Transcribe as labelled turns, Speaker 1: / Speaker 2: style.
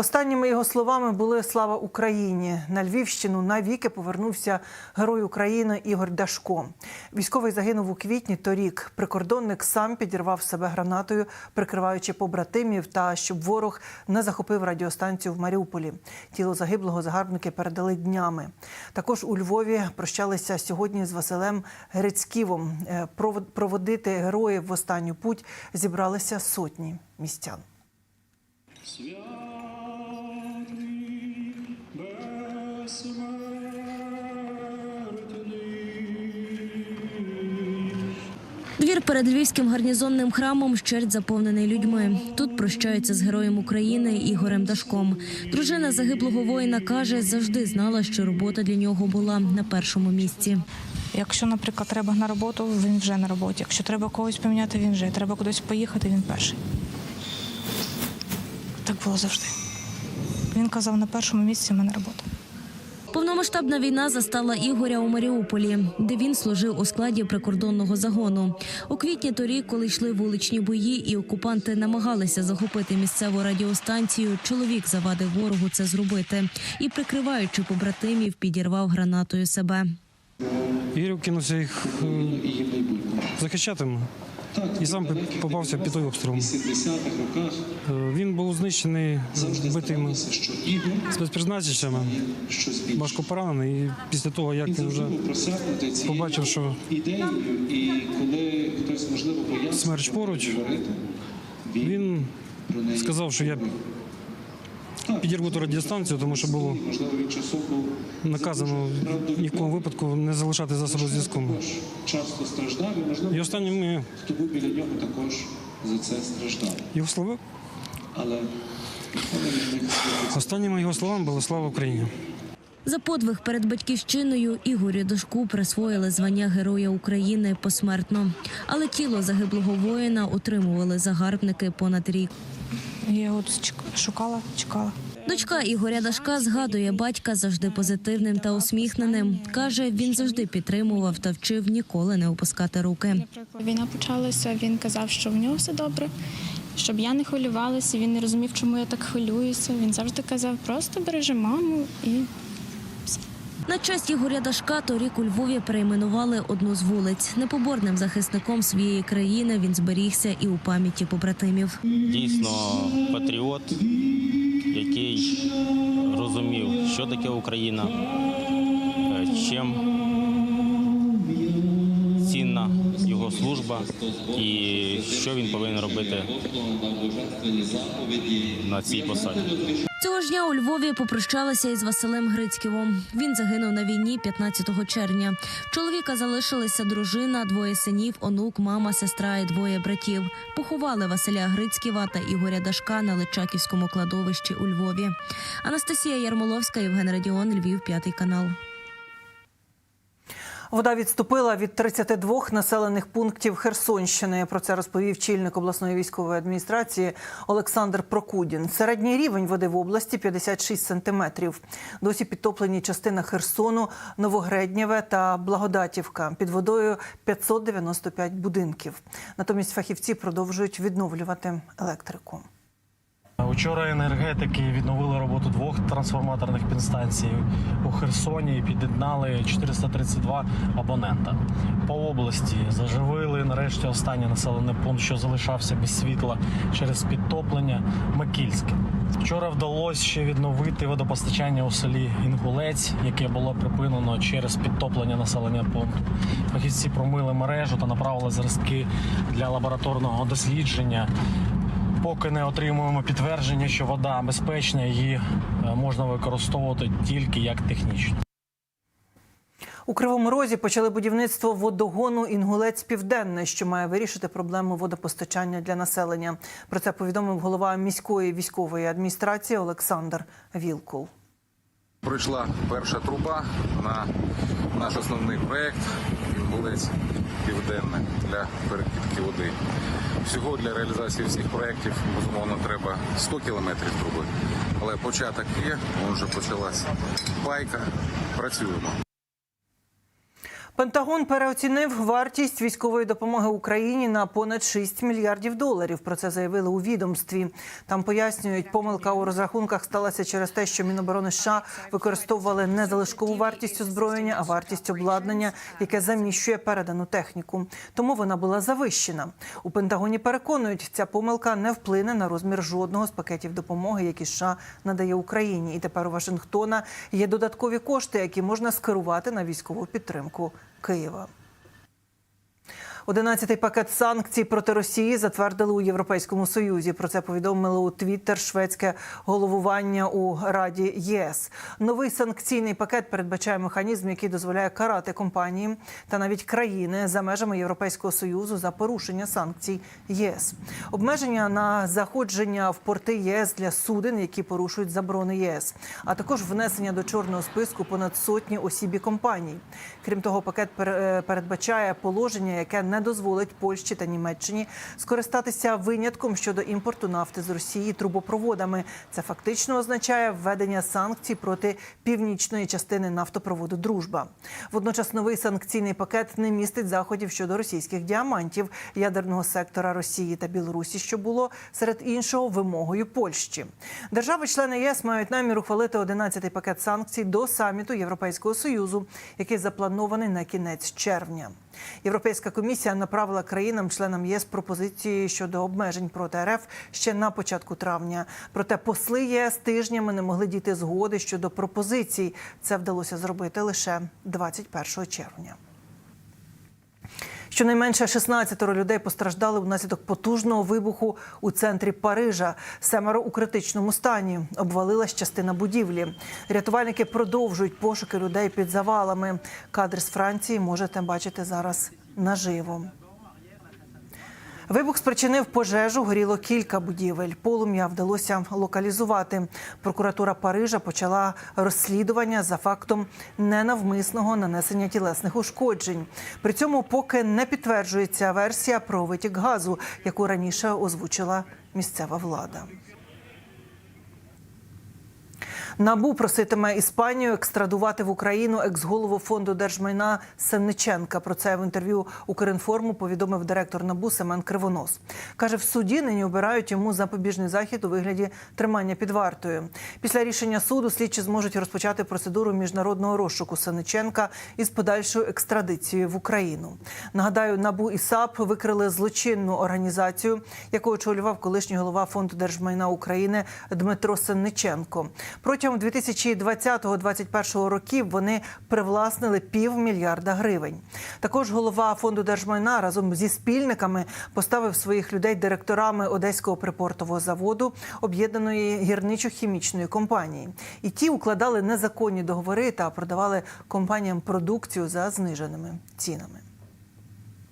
Speaker 1: Останніми його словами були слава Україні. На Львівщину навіки повернувся герой України Ігор Дашко. Військовий загинув у квітні торік. Прикордонник сам підірвав себе гранатою, прикриваючи побратимів, та щоб ворог не захопив радіостанцію в Маріуполі. Тіло загиблого загарбники передали днями. Також у Львові прощалися сьогодні з Василем Грицьківом. Е, провод- Проводити героїв в останню путь зібралися сотні містян.
Speaker 2: Святий,
Speaker 3: Перед львівським гарнізонним храмом щерть заповнений людьми. Тут прощаються з героєм України Ігорем Дашком. Дружина загиблого воїна каже, завжди знала, що робота для нього була на першому місці.
Speaker 4: Якщо, наприклад, треба на роботу, він вже на роботі. Якщо треба когось поміняти, він вже. Треба кудись поїхати, він перший. Так було завжди. Він казав, на першому місці в мене робота.
Speaker 3: Повномасштабна війна застала Ігоря у Маріуполі, де він служив у складі прикордонного загону. У квітні торік, коли йшли вуличні бої, і окупанти намагалися захопити місцеву радіостанцію, чоловік завадив ворогу це зробити і, прикриваючи побратимів, підірвав гранатою себе.
Speaker 5: Ігор кинувся їх е, захищати. І сам попався під той обстріл. Е, Він був знищений битими спецпризначеннями, важко поранений. І після того, як він вже побачив, що смерч поруч, він сказав, що я підірву ту радіостанцію, тому що було наказано в якому випадку не залишати засоби зв'язку.
Speaker 2: часто страждав, і можливо
Speaker 5: І останніми
Speaker 2: хто був біля нього також за це страждав.
Speaker 5: його слова,
Speaker 2: Але
Speaker 5: останніми його словами були слава Україні.
Speaker 3: За подвиг перед батьківщиною Ігорю Дашку присвоїли звання Героя України посмертно. Але тіло загиблого воїна утримували загарбники понад рік.
Speaker 4: Я його тут шукала, чекала.
Speaker 3: Дочка Ігоря Дашка згадує батька завжди позитивним та усміхненим. Каже, він завжди підтримував та вчив ніколи не опускати руки.
Speaker 6: Війна почалася. Він казав, що в нього все добре, щоб я не хвилювалася. Він не розумів, чому я так хвилююся. Він завжди казав, просто бережи маму і
Speaker 3: На честь Ігоря Дашка торік у Львові перейменували одну з вулиць. Непоборним захисником своєї країни він зберігся і у пам'яті побратимів.
Speaker 7: дійсно патріот, який розумів, що таке Україна, е, чим цінна його служба і що він повинен робити на цій посаді.
Speaker 3: Цього ж дня у Львові попрощалися із Василем Грицьківом. Він загинув на війні 15 червня. Чоловіка залишилися дружина, двоє синів, онук, мама, сестра і двоє братів. Поховали Василя Грицьківа та Ігоря Дашка на Личаківському кладовищі у Львові. Анастасія Ярмоловська, Євген Радіон, Львів, п'ятий канал.
Speaker 1: Вода відступила від 32 населених пунктів Херсонщини. Про це розповів чільник обласної військової адміністрації Олександр Прокудін. Середній рівень води в області 56 сантиметрів. Досі підтоплені частина Херсону, Новогреднєве та Благодатівка. Під водою 595 будинків. Натомість фахівці продовжують відновлювати електрику.
Speaker 8: Учора енергетики відновили роботу двох трансформаторних підстанцій у Херсоні і під'єднали 432 абонента. По області заживили нарешті останній населений пункт, що залишався без світла через підтоплення Макільське. Вчора вдалося ще відновити водопостачання у селі Інгулець, яке було припинено через підтоплення населення пункту. Фахівці промили мережу та направили зразки для лабораторного дослідження. Поки не отримуємо підтвердження, що вода безпечна, її е, можна використовувати тільки як технічну.
Speaker 1: У Кривому Розі почали будівництво водогону Інгулець Південне, що має вирішити проблему водопостачання для населення. Про це повідомив голова міської військової адміністрації Олександр Вілкул.
Speaker 9: Прийшла перша труба на наш основний проєкт Інгулець Південне для перекидки води. Всього для реалізації всіх проєктів безумовно треба 100 кілометрів труби, але початок є, вже почалась пайка. Працюємо.
Speaker 1: Пентагон переоцінив вартість військової допомоги Україні на понад 6 мільярдів доларів. Про це заявили у відомстві. Там пояснюють, помилка у розрахунках сталася через те, що Міноборони США використовували не залишкову вартість озброєння, а вартість обладнання, яке заміщує передану техніку. Тому вона була завищена. У Пентагоні переконують, ця помилка не вплине на розмір жодного з пакетів допомоги, які США надає Україні. І тепер у Вашингтона є додаткові кошти, які можна скерувати на військову підтримку 可以吧？Одинадцятий пакет санкцій проти Росії затвердили у Європейському Союзі. Про це повідомило у Твіттер шведське головування у Раді ЄС. Новий санкційний пакет передбачає механізм, який дозволяє карати компанії та навіть країни за межами Європейського союзу за порушення санкцій ЄС. Обмеження на заходження в порти ЄС для суден, які порушують заборони ЄС, а також внесення до чорного списку понад сотні осіб і компаній. Крім того, пакет пер- передбачає положення, яке не дозволить Польщі та Німеччині скористатися винятком щодо імпорту нафти з Росії трубопроводами. Це фактично означає введення санкцій проти північної частини нафтопроводу Дружба. Водночас новий санкційний пакет не містить заходів щодо російських діамантів, ядерного сектора Росії та Білорусі, що було серед іншого вимогою Польщі. Держави-члени ЄС мають намір ухвалити 11-й пакет санкцій до саміту Європейського союзу, який запланований на кінець червня. Європейська комісія направила країнам-членам ЄС пропозиції щодо обмежень проти РФ ще на початку травня. Проте посли ЄС тижнями не могли дійти згоди щодо пропозицій. Це вдалося зробити лише 21 червня. Щонайменше 16 людей постраждали внаслідок потужного вибуху у центрі Парижа. Семеро у критичному стані. Обвалилась частина будівлі. Рятувальники продовжують пошуки людей під завалами. Кадр з Франції можете бачити зараз наживо. Вибух спричинив пожежу, горіло кілька будівель. Полум'я вдалося локалізувати. Прокуратура Парижа почала розслідування за фактом ненавмисного нанесення тілесних ушкоджень. При цьому поки не підтверджується версія про витік газу, яку раніше озвучила місцева влада. Набу проситиме Іспанію екстрадувати в Україну екс-голову фонду держмайна Сенниченка. Про це в інтерв'ю Укрінформу повідомив директор Набу Семен Кривонос. Каже, в суді нині обирають йому запобіжний захід у вигляді тримання під вартою. Після рішення суду слідчі зможуть розпочати процедуру міжнародного розшуку Сенниченка із подальшою екстрадицією в Україну. Нагадаю, набу і САП викрили злочинну організацію, яку очолював колишній голова фонду держмайна України Дмитро Сенниченко. Протягом 2020-2021 років вони привласнили півмільярда гривень. Також голова фонду держмайна разом зі спільниками поставив своїх людей директорами Одеського припортового заводу об'єднаної гірничо-хімічної компанії. І ті укладали незаконні договори та продавали компаніям продукцію за зниженими цінами.